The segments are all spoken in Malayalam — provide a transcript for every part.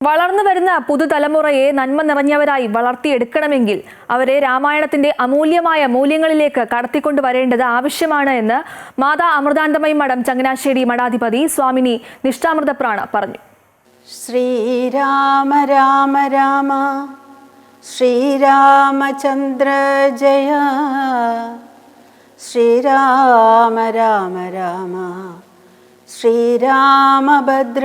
വളർന്നു വരുന്ന പുതുതലമുറയെ നന്മ നിറഞ്ഞവരായി വളർത്തിയെടുക്കണമെങ്കിൽ അവരെ രാമായണത്തിന്റെ അമൂല്യമായ മൂല്യങ്ങളിലേക്ക് കടത്തിക്കൊണ്ടുവരേണ്ടത് ആവശ്യമാണ് എന്ന് മാതാ അമൃതാനന്ദമയി മഠം ചങ്ങനാശ്ശേരി മഠാധിപതി സ്വാമിനി നിഷ്ഠാമൃതപ്രാണ പറഞ്ഞു. ശ്രീരാമ രാമ രാമ ശ്രീരാമചന്ദ്ര ജയ ശ്രീരാമ രാമ രാമ ശ്രീരാമഭദ്ര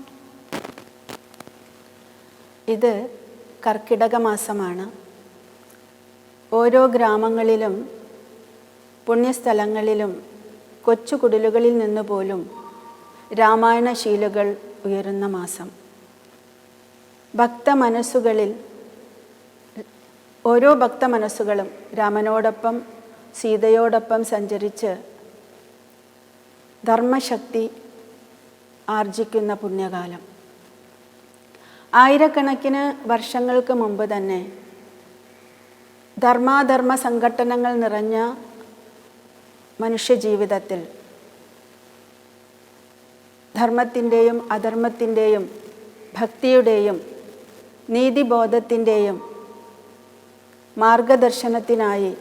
ഇത് കർക്കിടക മാസമാണ് ഓരോ ഗ്രാമങ്ങളിലും പുണ്യസ്ഥലങ്ങളിലും കൊച്ചു കുടിലുകളിൽ നിന്ന് പോലും രാമായണ ശീലുകൾ ഉയരുന്ന മാസം. ഭക്ത മനസ്സുകളിൽ ഓരോ ഭക്ത മനസ്സുകളും രാമനോടൊപ്പം സീതയോടൊപ്പം സഞ്ചരിച്ച് ധർമ്മശക്തി ആർജിക്കുന്ന പുണ്യകാലം. ആയിരക്കണക്കിന് വർഷങ്ങൾക്ക് മുമ്പ് തന്നെ ധർമാധർമ്മ സംഘട്ടനങ്ങൾ നിറഞ്ഞ മനുഷ്യജീവിതത്തിൽ ധർമ്മത്തിന്റെയും അധർമ്മത്തിന്റെയും ഭക്തിയുടെയും നീതിബോധത്തിന്റെയും മാർഗദർശനത്തിനായി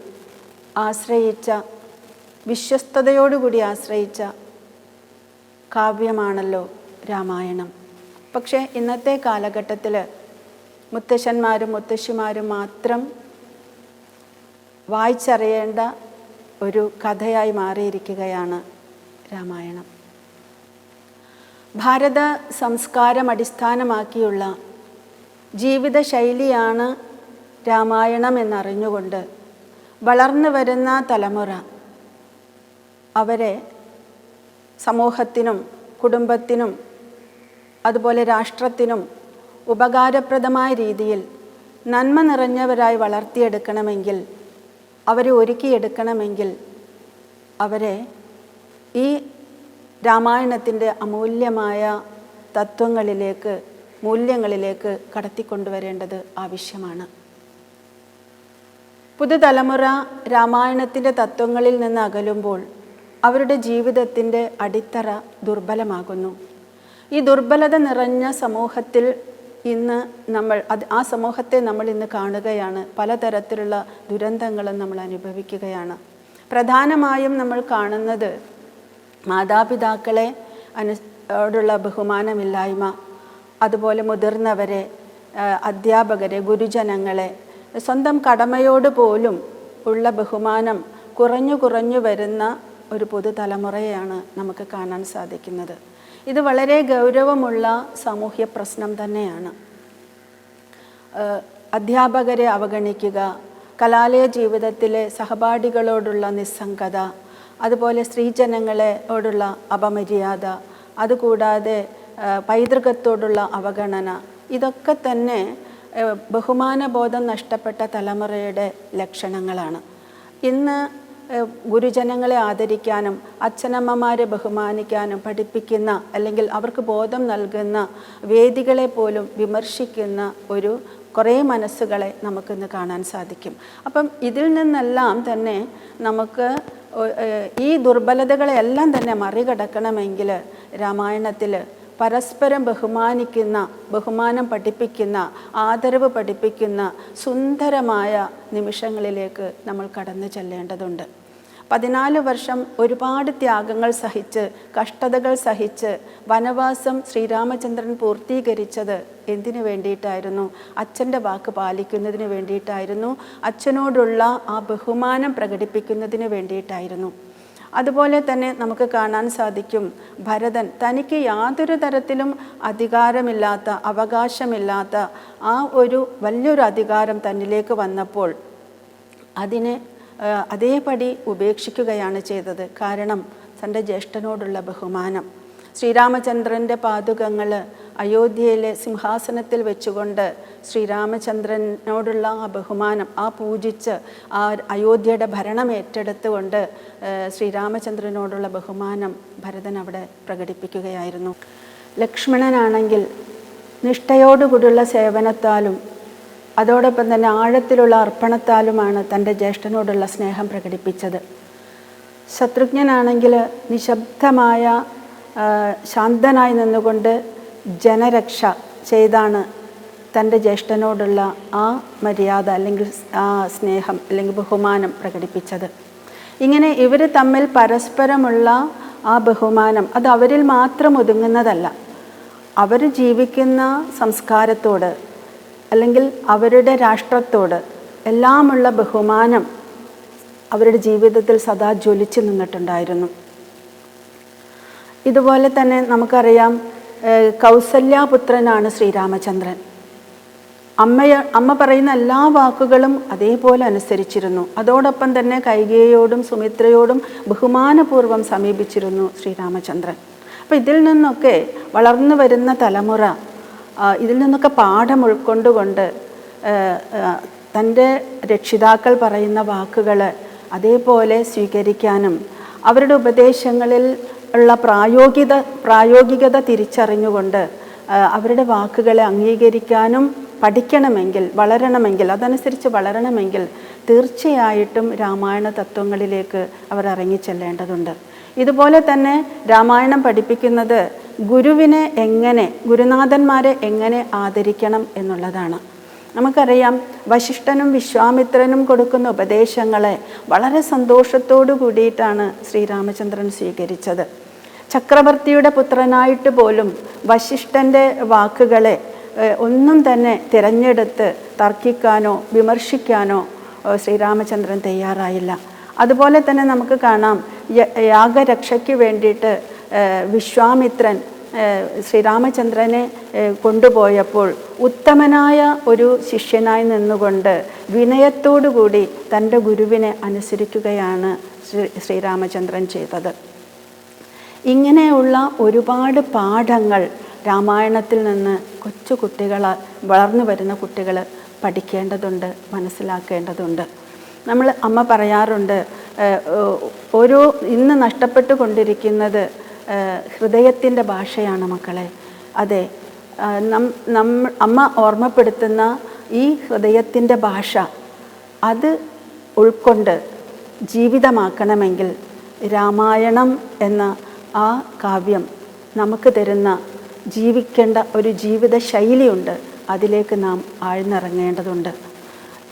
ആശ്രയിച്ച വിശ്വസ്തയോടുകൂടി ആശ്രയിച്ച കാവ്യമാണല്ലോ രാമായണം. പക്ഷേ ഇന്നത്തെ കാലഘട്ടത്തിൽ മുത്തശ്ശന്മാരും മുത്തശ്ശിമാരും മാത്രം വായിച്ചറിയേണ്ട ഒരു കഥയായി മാറിയിരിക്കുകയാണ് രാമായണം. ഭാരത സംസ്കാരം അടിസ്ഥാനമാക്കിയുള്ള ജീവിതശൈലിയാണ് രാമായണം എന്നറിഞ്ഞുകൊണ്ട് വളർന്നു വരുന്ന തലമുറ അവരെ സമൂഹത്തിനും കുടുംബത്തിനും അതുപോലെ രാഷ്ട്രത്തിനും ഉപകാരപ്രദമായ രീതിയിൽ നന്മ നിറഞ്ഞവരായി വളർത്തിയെടുക്കണമെങ്കിൽ അവരെ ഒരുക്കിയെടുക്കണമെങ്കിൽ അവരെ ഈ രാമായണത്തിന്റെ അമൂല്യമായ തത്വങ്ങളിലേക്ക് മൂല്യങ്ങളിലേക്ക് കടത്തിക്കൊണ്ടുവരേണ്ടത് ആവശ്യമാണ്. പുതുതലമുറ രാമായണത്തിന്റെ തത്വങ്ങളിൽ നിന്ന് അകലുമ്പോൾ അവരുടെ ജീവിതത്തിന്റെ അടിത്തറ ദുർബലമാകുന്നു. ഈ ദുർബലത നിറഞ്ഞ സമൂഹത്തിൽ ഇന്ന് നമ്മൾ അത് ആ സമൂഹത്തെ നമ്മൾ ഇന്ന് കാണുകയാണ്. പലതരത്തിലുള്ള ദുരന്തങ്ങളും നമ്മൾ അനുഭവിക്കുകയാണ്. പ്രധാനമായും നമ്മൾ കാണുന്നത് മാതാപിതാക്കളെ അനു ോടുള്ള ബഹുമാനമില്ലായ്മ അതുപോലെ മുതിർന്നവരെ അധ്യാപകരെ ഗുരുജനങ്ങളെ സ്വന്തം കടമയോട് പോലും ഉള്ള ബഹുമാനം കുറഞ്ഞു കുറഞ്ഞു വരുന്ന ഒരു പുതുതലമുറയെയാണ് നമുക്ക് കാണാൻ സാധിക്കുന്നത്. ഇത് വളരെ ഗൗരവമുള്ള സാമൂഹ്യ പ്രശ്നം തന്നെയാണ്. അധ്യാപകരെ അവഗണിക്കുക കലാലയ ജീവിതത്തിലെ സഹപാഠികളോടുള്ള നിസ്സംഗത അതുപോലെ സ്ത്രീജനങ്ങളോടുള്ള അപമര്യാദ അതുകൂടാതെ പൈതൃകത്തോടുള്ള അവഗണന ഇതൊക്കെ തന്നെ ബഹുമാനബോധം നഷ്ടപ്പെട്ട തലമുറയുടെ ലക്ഷണങ്ങളാണ്. ഇന്ന് ഗുരുജനങ്ങളെ ആദരിക്കാനും അച്ഛനമ്മമാരെ ബഹുമാനിക്കാനും പഠിപ്പിക്കുന്ന അല്ലെങ്കിൽ അവർക്ക് ബോധം നൽകുന്ന വേദികളെ പോലും വിമർശിക്കുന്ന ഒരു കുറേ മനസ്സുകളെ നമുക്കിന്ന് കാണാൻ സാധിക്കും. അപ്പം ഇതിൽ നിന്നെല്ലാം തന്നെ നമുക്ക് ഈ ദുർബലതകളെല്ലാം തന്നെ മറികടക്കണമെങ്കിൽ രാമായണത്തിൽ പരസ്പരം ബഹുമാനിക്കുന്ന ബഹുമാനം പഠിപ്പിക്കുന്ന ആദരവ് പഠിപ്പിക്കുന്ന സുന്ദരമായ നിമിഷങ്ങളിലേക്ക് നമ്മൾ കടന്നു ചെല്ലേണ്ടതുണ്ട്. പതിനാല് വർഷം ഒരുപാട് ത്യാഗങ്ങൾ സഹിച്ച് കഷ്ടതകൾ സഹിച്ച് വനവാസം ശ്രീരാമചന്ദ്രൻ പൂർത്തീകരിച്ചത് എന്തിനു വേണ്ടിയിട്ടായിരുന്നു? അച്ഛന്റെ വാക്ക് പാലിക്കുന്നതിന് വേണ്ടിയിട്ടായിരുന്നു. അച്ഛനോടുള്ള ആ ബഹുമാനം പ്രകടിപ്പിക്കുന്നതിന് വേണ്ടിയിട്ടായിരുന്നു. അതുപോലെ തന്നെ നമുക്ക് കാണാൻ സാധിക്കും ഭരതൻ തനിക്ക് യാതൊരു തരത്തിലും അധികാരമില്ലാത്ത അവകാശമില്ലാത്ത ആ ഒരു വലിയൊരു അധികാരം തന്നിലേക്ക് വന്നപ്പോൾ അതിനെ അതേപടി ഉപേക്ഷിക്കുകയാണ് ചെയ്തത്. കാരണം തന്റെ ജ്യേഷ്ഠനോടുള്ള ബഹുമാനം. ശ്രീരാമചന്ദ്രന്റെ പാതുകങ്ങൾ അയോധ്യയിലെ സിംഹാസനത്തിൽ വെച്ചുകൊണ്ട് ശ്രീരാമചന്ദ്രനോടുള്ള ആ ബഹുമാനം ആ പൂജിച്ച് ആ അയോധ്യയുടെ ഭരണം ഏറ്റെടുത്തുകൊണ്ട് ശ്രീരാമചന്ദ്രനോടുള്ള ബഹുമാനം ഭരതൻ അവിടെ പ്രകടിപ്പിക്കുകയായിരുന്നു. ലക്ഷ്മണനാണെങ്കിൽ നിഷ്ഠയോടുകൂടിയുള്ള സേവനത്താലും അതോടൊപ്പം തന്നെ ആഴത്തിലുള്ള അർപ്പണത്താലുമാണ് തന്റെ ജ്യേഷ്ഠനോടുള്ള സ്നേഹം പ്രകടിപ്പിച്ചത്. ശത്രുഘ്നനാണെങ്കിൽ നിശബ്ദമായ ശാന്തനായി നിന്നുകൊണ്ട് ജനരക്ഷ ചെയ്താണ് തന്റെ ജ്യേഷ്ഠനോടുള്ള ആ മര്യാദ അല്ലെങ്കിൽ ആ സ്നേഹം അല്ലെങ്കിൽ ബഹുമാനം പ്രകടിപ്പിച്ചത്. ഇങ്ങനെ ഇവർ തമ്മിൽ പരസ്പരമുള്ള ആ ബഹുമാനം അത് അവരിൽ മാത്രം ഒതുങ്ങുന്നതല്ല. അവർ ജീവിക്കുന്ന സംസ്കാരത്തോട് അല്ലെങ്കിൽ അവരുടെ രാഷ്ട്രത്തോട് എല്ലാമുള്ള ബഹുമാനം അവരുടെ ജീവിതത്തിൽ സദാ ജ്വലിച്ചു നിന്നിട്ടുണ്ടായിരുന്നു. ഇതുപോലെ തന്നെ നമുക്കറിയാം കൗസല്യാപുത്രനാണ് ശ്രീരാമചന്ദ്രൻ. അമ്മയ അമ്മ പറയുന്ന എല്ലാ വാക്കുകളും അതേപോലെ അനുസരിച്ചിരുന്നു. അതോടൊപ്പം തന്നെ കൈകേയോടും സുമിത്രയോടും ബഹുമാനപൂർവം സമീപിച്ചിരുന്നു ശ്രീരാമചന്ദ്രൻ. അപ്പം ഇതിൽ നിന്നൊക്കെ വളർന്നു വരുന്ന തലമുറ ഇതിൽ നിന്നൊക്കെ പാഠം ഉൾക്കൊണ്ടുകൊണ്ട് തന്റെ രക്ഷിതാക്കൾ പറയുന്ന വാക്കുകൾ അതേപോലെ സ്വീകരിക്കാനും അവരുടെ ഉപദേശങ്ങളിൽ ഉള്ള പ്രായോഗിക പ്രായോഗികത തിരിച്ചറിഞ്ഞുകൊണ്ട് അവരുടെ വാക്കുകളെ അംഗീകരിക്കാനും പഠിക്കണമെങ്കിൽ വളരണമെങ്കിൽ അതനുസരിച്ച് വളരണമെങ്കിൽ തീർച്ചയായിട്ടും രാമായണ തത്വങ്ങളിലേക്ക് അവർ ഇറങ്ങിച്ചെല്ലേണ്ടതുണ്ട്. ഇതുപോലെ തന്നെ രാമായണം പഠിപ്പിക്കുന്നത് ഗുരുവിനെ എങ്ങനെ ഗുരുനാഥന്മാരെ എങ്ങനെ ആദരിക്കണം എന്നുള്ളതാണ്. നമുക്കറിയാം വശിഷ്ഠനും വിശ്വാമിത്രനും കൊടുക്കുന്ന ഉപദേശങ്ങളെ വളരെ സന്തോഷത്തോടു കൂടിയിട്ടാണ് ശ്രീരാമചന്ദ്രൻ സ്വീകരിച്ചത്. ചക്രവർത്തിയുടെ പുത്രനായിട്ട് പോലും വശിഷ്ഠന്റെ വാക്കുകളെ ഒന്നും തന്നെ തിരഞ്ഞെടുത്ത് തർക്കിക്കാനോ വിമർശിക്കാനോ ശ്രീരാമചന്ദ്രൻ തയ്യാറായില്ല. അതുപോലെ തന്നെ നമുക്ക് കാണാം യാഗരക്ഷയ്ക്ക് വേണ്ടിയിട്ട് വിശ്വാമിത്രൻ ശ്രീരാമചന്ദ്രനെ കൊണ്ടുപോയപ്പോൾ ഉത്തമനായ ഒരു ശിഷ്യനായി നിന്നുകൊണ്ട് വിനയത്തോടുകൂടി തന്റെ ഗുരുവിനെ അനുസരിക്കുകയാണ് ശ്രീ ശ്രീരാമചന്ദ്രൻ ചെയ്തത്. ഇങ്ങനെയുള്ള ഒരുപാട് പാഠങ്ങൾ രാമായണത്തിൽ നിന്ന് കൊച്ചു കുട്ടികൾ വളർന്നു വരുന്ന കുട്ടികൾ പഠിക്കേണ്ടതുണ്ട് മനസ്സിലാക്കേണ്ടതുണ്ട്. നമ്മൾ അമ്മ പറയാറുണ്ട് ഓരോ ഇന്ന് നഷ്ടപ്പെട്ടു കൊണ്ടിരിക്കുന്നത് ഹൃദയത്തിന്റെ ഭാഷയാണ് മക്കളെ. അതെ നം നമ്മ അമ്മ ഓർമ്മപ്പെടുത്തുന്ന ഈ ഹൃദയത്തിന്റെ ഭാഷ അത് ഉൾക്കൊണ്ട് ജീവിതമാക്കണമെങ്കിൽ രാമായണം എന്ന ആ കാവ്യം നമുക്ക് തരുന്ന ജീവിക്കേണ്ട ഒരു ജീവിത ശൈലിയുണ്ട്. അതിലേക്ക് നാം ആഴ്ന്നിറങ്ങേണ്ടതുണ്ട്.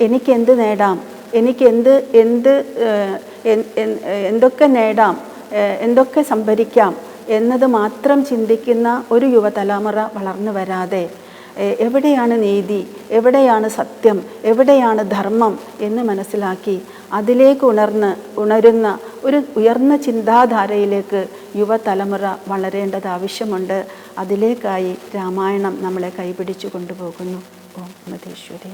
എനിക്ക് എന്ത് നേടാം? എനിക്ക് എന്ത് എന്ത് എന്തൊക്കെ നേടാം? എന്തൊക്കെ സംഭരിക്കാം? എന്നത് മാത്രം ചിന്തിക്കുന്ന ഒരു യുവതലമുറ വളർന്നു വരാതെ എവിടെയാണ് നീതി എവിടെയാണ് സത്യം എവിടെയാണ് ധർമ്മം എന്ന് മനസ്സിലാക്കി അതിലേക്ക് ഉണർന്ന് ഉണരുന്ന ഒരു ഉയർന്ന ചിന്താധാരയിലേക്ക് യുവതലമുറ വളരേണ്ടത് ആവശ്യമുണ്ട്. അതിലേക്കായി രാമായണം നമ്മളെ കൈപിടിച്ചു കൊണ്ടുപോകുന്നു. ഓം മതേശ്വരി